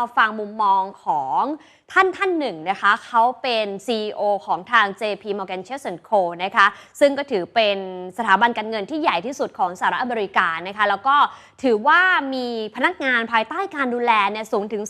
มาฟังมุมมองของท่านท่านหนึ่งนะคะ เขาเป็น CEO ของทาง JP Morgan Chase Co นะคะ ซึ่งก็ถือเป็นสถาบันการเงินที่ใหญ่ที่สุดของสหรัฐอเมริกานะคะ แล้วก็ถือว่ามีพนักงานภายใต้การดูแลเนี่ยสูงถึง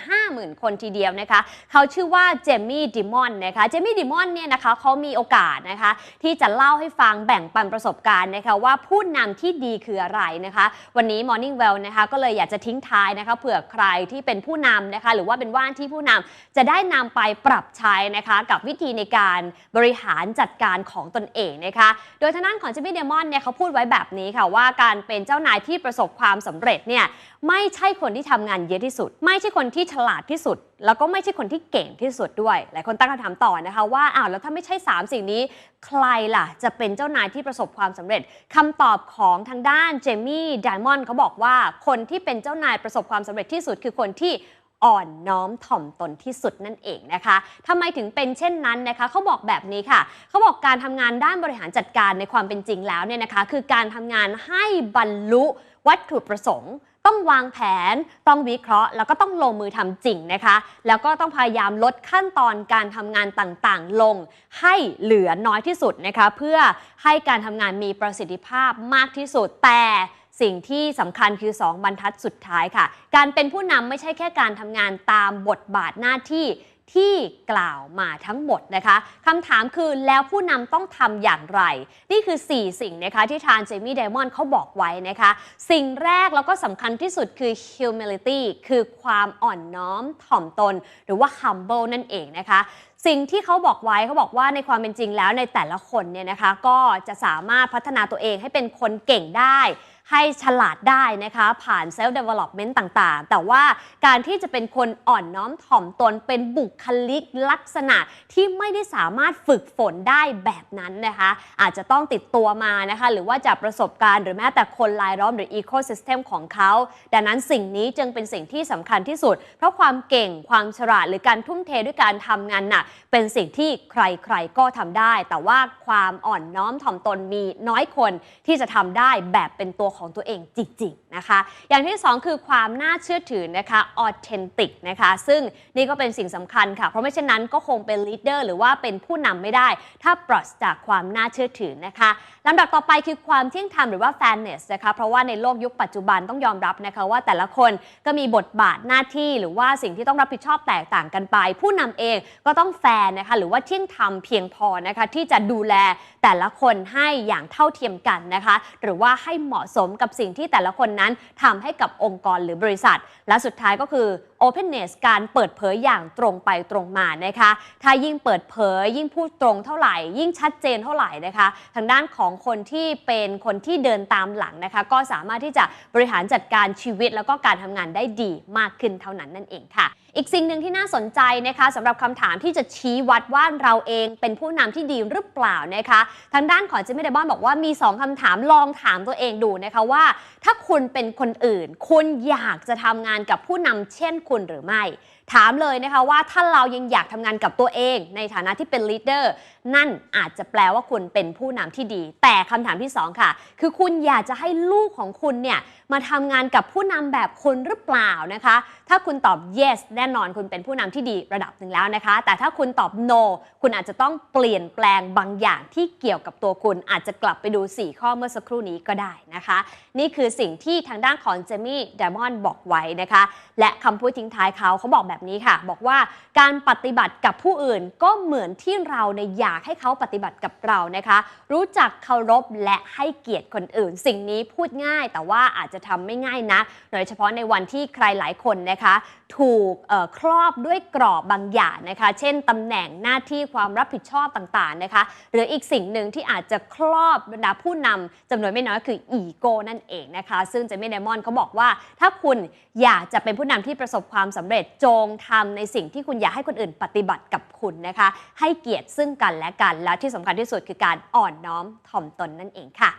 250,000 คนทีเดียวนะคะ เขาชื่อว่าเจมี่ดิมอนนะคะ เจมี่ดิมอนเนี่ยนะคะเขามีโอกาสนะคะ ที่จะเล่าให้ฟังแบ่งปันประสบการณ์นะคะว่าผู้นำที่ดีคืออะไรนะคะ วันนี้ Morning Well นะคะก็เลยอยากจะทิ้งท้ายนะคะเผื่อใครที่เป็นผู้นำนะคะหรือว่าเป็นว่านที่ผู้นำจะได้นำไปปรับใช้นะคะกับวิธีในการบริหารจัดการของตนเองนะคะโดยทางด้านของจิมมี่เดมอนเนี่ยเขาพูดไว้แบบนี้ค่ะว่าการเป็นเจ้านายที่ประสบความสำเร็จเนี่ยไม่ใช่คนที่ทำงานเยอะที่สุด ไม่ใช่คนที่ฉลาดที่สุดแล้วก็ไม่ใช่คนที่เก่งที่สุดด้วย หลายคนตั้งคำถามต่อนะคะว่าอ้าวแล้วถ้าไม่ใช่ 3 สิ่งนี้ ใครล่ะ จะเป็นเจ้านายที่ประสบความสำเร็จคำตอบของทางด้านเจมี่ไดมอนด์เขาบอกว่าคนที่เป็นเจ้านายประสบความสำเร็จที่สุดคือคนที่อ่อนน้อมถ่อมตนที่สุดนั่นเองนะคะทำไมถึงเป็นเช่นนั้นนะคะ เขาบอกแบบนี้ค่ะ เขาบอกการทำงานด้านบริหารจัดการในความเป็นจริงแล้วเนี่ยนะคะ คือการทำงานให้บรรลุวัตถุประสงค์ ต้องวางแผน ต้องวิเคราะห์ แล้วก็ต้องลงมือทำจริงนะคะ แล้วก็ต้องพยายามลดขั้นตอนการทำงานต่างๆ ลงให้เหลือน้อยที่สุดนะคะ เพื่อให้การทำงานมีประสิทธิภาพมากที่สุดแต่สิ่งที่สำคัญคือ 2 บรรทัดสุดท้ายค่ะ การเป็นผู้นำไม่ใช่แค่การทำงานตามบทบาทหน้าที่ ที่กล่าวมาทั้งหมดนะคะคำถามคือแล้วผู้นำต้องทำอย่างไร นี่คือ 4 สิ่งนะคะที่ทานเจมี่ไดมอนด์เขาบอกไว้นะคะ สิ่งแรกแล้วก็สำคัญที่สุดคือ humility คือความอ่อนน้อมถ่อมตน หรือว่า humble นั่นเองนะคะสิ่งที่เขาบอกไว้เขาบอกว่าในความเป็นจริงแล้วในแต่ละคนเนี่ยนะคะก็จะสามารถพัฒนาตัวเองให้เป็นคนเก่งได้ ให้ฉลาดได้นะคะ ผ่าน self development ต่างๆ แต่ว่าการที่จะเป็นคนอ่อนน้อมถ่อมตนเป็นบุคลิกลักษณะที่ไม่ได้สามารถฝึกฝนได้แบบนั้นนะคะ อาจจะต้องติดตัวมานะคะ หรือว่าจากประสบการณ์หรือแม้แต่คนรายล้อมหรือ ecosystem ของเขา ดังนั้นสิ่งนี้จึงเป็นสิ่งที่สำคัญที่สุด เพราะความเก่งความฉลาดหรือการทุ่มเทด้วยการทำงานหนักเป็นสิ่งที่ใครๆก็ทำได้ แต่ว่าความอ่อนน้อมถ่อมตนมีน้อยคนที่จะทำได้แบบเป็นตัวของตัวเองจริงๆนะคะ อย่างที่ 2 คือความน่าเชื่อถือนะคะ authentic นะคะ ซึ่งนี่ก็เป็นสิ่งสำคัญค่ะ เพราะไม่เช่นนั้นก็คงเป็น leader หรือว่าเป็นผู้นำไม่ได้ ถ้าปราศจากความน่าเชื่อถือนะคะลำดับต่อไปคือความเที่ยงธรรมหรือว่า fairness นะคะเพราะว่าในโลกยุคปัจจุบันต้องยอมรับนะคะว่าแต่ละคนก็มีบทบาทหน้าที่หรือว่าสิ่งที่ต้องรับผิดชอบแตกต่างกันไป ผู้นำเองก็ต้องแฟร์นะคะหรือว่าเที่ยงธรรมเพียงพอนะคะที่จะดูแลแต่ละคนให้อย่างเท่าเทียมกันนะคะ หรือว่าให้เหมาะสมกับสิ่งที่แต่ละคนนั้นทำให้กับองค์กรหรือบริษัท และสุดท้ายก็คือ openness การเปิดเผยอย่างตรงไปตรงมานะคะ ถ้ายิ่งเปิดเผยยิ่งพูดตรงเท่าไหร่ ยิ่งชัดเจนเท่าไหร่นะคะ ทางด้านของคนที่เป็นคนที่เดินตามหลังนะคะ ก็สามารถที่จะบริหารจัดการชีวิต แล้วก็การทำงานได้ดีมากขึ้นเท่านั้นนั่นเองค่ะ อีกสิ่งหนึ่งที่น่าสนใจนะคะสำหรับคำถามที่จะชี้วัดว่าเราเองเป็นผู้นำที่ดีหรือเปล่านะคะ ทางด้านของเจมี่เดบอนบอกว่ามี 2คำถามลองถามตัวเองดูนะคะว่า ถ้าคุณเป็นคนอื่น คุณอยากจะทำงานกับผู้นำเช่นคุณหรือไม่ ถามเลยนะคะว่าถ้าเรายังอยากทำงานกับตัวเอง ในฐานะที่เป็นลีดเดอร์นั่นอาจจะแปลว่าคุณเป็นผู้นำที่ดี แต่คำถามที่2ค่ะ คือคุณอยากจะให้ลูกของคุณเนี่ยมาทำงานกับผู้นำแบบคุณหรือเปล่านะคะ ถ้าคุณตอบ yes แน่นอนคุณเป็นผู้นำที่ดีระดับหนึ่งแล้วนะคะ แต่ถ้าคุณตอบ no คุณอาจจะต้องเปลี่ยนแปลงบางอย่างที่เกี่ยวกับตัวคุณ อาจจะกลับไปดู 4 ข้อเมื่อสักครู่นี้ก็ได้นะคะ นี่คือสิ่งที่ทางด้านของเจมี่เดมอนบอกไว้นะคะ และคำพูดทิ้งท้ายเขาเขาบอกแบบนี้ค่ะ บอกว่าการปฏิบัติกับผู้อื่นก็เหมือนที่เราในอยากให้เขาปฏิบัติกับเรานะคะ รู้จักเคารพและให้เกียรติคนอื่น สิ่งนี้พูดง่ายแต่ว่าอาจจะทำไม่ง่ายนะโดยเฉพาะในวันที่ใครหลายคนนะคะ ถูกครอบด้วยกรอบบางอย่างนะคะ เช่นตำแหน่งหน้าที่ความรับผิดชอบต่างๆนะคะ หรืออีกสิ่งหนึ่งที่อาจจะครอบบรรดาผู้นำจำนวนไม่น้อยคืออีโก้นั่นเองนะคะ ซึ่งเจมี่ไดมอนเขาบอกว่า ถ้าคุณอยากจะเป็นผู้นำที่ประสบความสำเร็จจงทำในสิ่งที่คุณอยากให้คนอื่นปฏิบัติกับคุณนะคะ ให้เกียรติซึ่งกันและกันและที่สำคัญที่สุดคือการอ่อนน้อมถ่อมตนนั่นเองค่ะ